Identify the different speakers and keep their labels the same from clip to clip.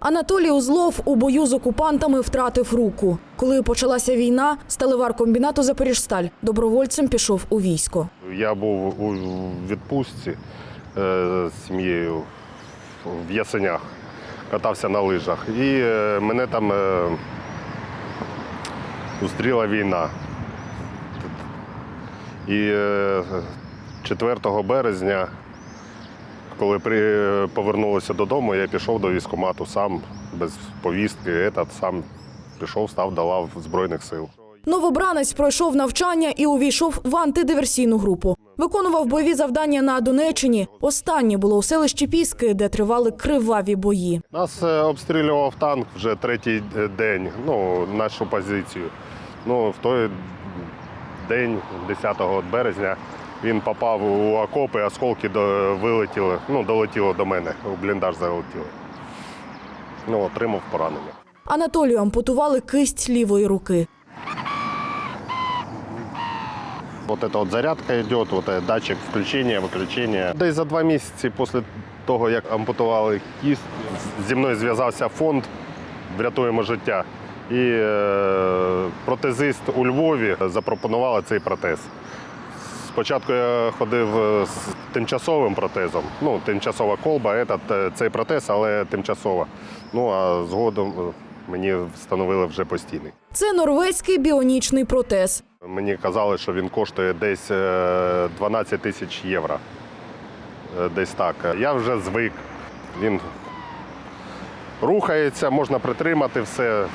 Speaker 1: Анатолій Узлов у бою з окупантами втратив руку. Коли почалася війна, сталевар комбінату Запоріжсталь добровольцем пішов у військо.
Speaker 2: Я був у відпустці е, з сім'єю в Ясенях, катався на лижах. І е, мене там е, зустріла війна. І е, 4 березня, коли при, повернулися додому, я пішов до військкомату сам, без повістки, этот, сам пішов, став до лав Збройних сил.
Speaker 1: Новобранець пройшов навчання і увійшов в антидиверсійну групу. Виконував бойові завдання на Донеччині. Останнє було у селищі Піски, де тривали криваві бої.
Speaker 2: Нас е, обстрілював танк вже третій е, день, ну, нашу позицію. Ну, в той день, 10 березня, він попав у окопи, осколки до, вилетіли, ну, долетіло до мене, у бліндаж залетіли. Ну, отримав поранення.
Speaker 1: Анатолію ампутували кисть лівої руки.
Speaker 2: Вот эта вот зарядка идет, вот этот датчик включения, выключения. Десь за два місяці після того, як ампутували кіст, зі мною зв'язався фонд Врятуємо життя. І е, протезист у Львові запропонували цей протез. Спочатку я ходив з тимчасовим протезом. Ну, тимчасова колба, этот, е, цей протез, але тимчасова. Ну а згодом е, мені встановили вже постійний.
Speaker 1: Це норвезький біонічний протез.
Speaker 2: Мені казали, що він коштує десь е, 12 тисяч євро. Е, Десь так. Я вже звик. Він рухається, можна притримати все.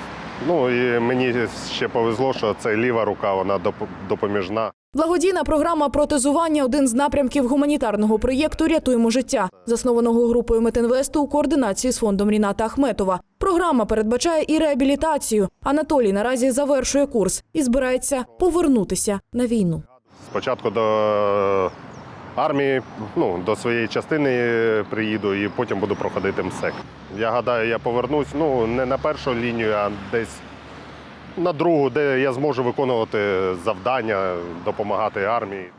Speaker 2: Ну і мені ще повезло, що це ліва рука, вона допоміжна.
Speaker 1: Благодійна програма протезування один з напрямків гуманітарного проєкту Рятуємо життя, заснованого групою Метинвесту у координації з фондом Ріната Ахметова. Програма передбачає і реабілітацію. Анатолій наразі завершує курс і збирається повернутися на війну.
Speaker 2: Спочатку до армії, ну, до своєї частини приїду і потім буду проходити МСЕК. Я гадаю, я повернусь ну, не на першу лінію, а десь на другу, де я зможу виконувати завдання, допомагати армії.